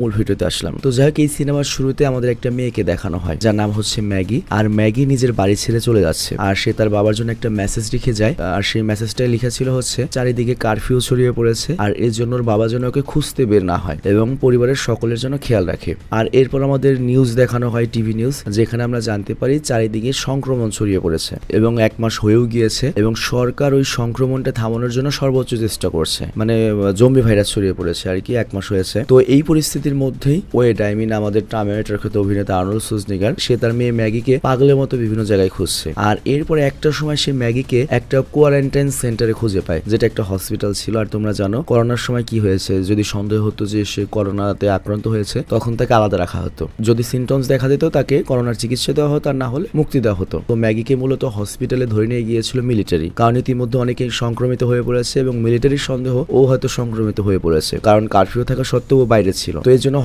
মূল ভিডিওতে আসলাম। তো যাই হোক, এই সিনেমার শুরুতে আমাদের একটা মেয়েকে দেখানো হয়, যার নাম হচ্ছে ম্যাগি। আর ম্যাগি নিজের বাড়ি ছেড়ে চলে যাচ্ছে। আর সে তার বাবার জন্য একটা মেসেজ লিখে যায়। আর সেই মেসেজটাই লেখা ছিল হচ্ছে, চারিদিকে কারফিউ ছড়িয়ে পড়েছে, আর এর জন্য বাবা যেন ওকে খুঁজতে বের না হয় এবং পরিবারের সকলের জন্য খেয়াল রাখে। আর এরপর আমাদের নিউজ দেখানো হয় টিভি নিউজ যেখানে আমরা জানতে পারি চারিদিকে সংক্রমণ ছড়িয়ে পড়েছে এবং এক মাস হয়েও গিয়েছে এবং সরকার ওই সংক্রমণটা থামানোর জন্য সর্বোচ্চ চেষ্টা করছে। মানে জম্বি ভাইরাস ছড়িয়ে পড়েছে আর কি, এক মাস হয়েছে। তো এই পরিস্থিতির মধ্যেই ওয়েট, আই মিন আমাদের টার্মিনেটর ক্ষেত্রে অভিনেতা আর্নল্ড সুজনিগার, সে তার মেয়ে ম্যাগিকে পাগলের মতো বিভিন্ন জায়গায় খুঁজছে। আর এরপরে একটা সময় সে ম্যাগিকে একটা কোয়ারেন্টাইন সেন্টারে খুঁজে পায়, যেটা একটা হসপিটাল ছিল। আর তোমরা জানো, করোনার সময় কি হয়েছে? যদি সন্দেহ হতো যে সে করোনাতে আক্রান্ত হয়েছে, তখন তাকে আলাদা রাখা হতো। যদি সিমটমস দেখা দিত, তাকে করোনার চিকিৎসা দেওয়া হতো আর না হলে মুক্তি দেওয়া হতো। তো ম্যাগিকে মূলত হসপিটালে ধরে নিয়ে গিয়েছিল মিলিটারি কারণ ইতিমধ্যে অনেকেই সংক্রমিত হয়ে পড়েছে এবং মিলিটারির সন্দেহ ও হয়তো সংক্রমিত হয়ে পড়েছে, কারণ কারফিউ থাকা সত্ত্বেও বাইরে ছিল। তো জন্য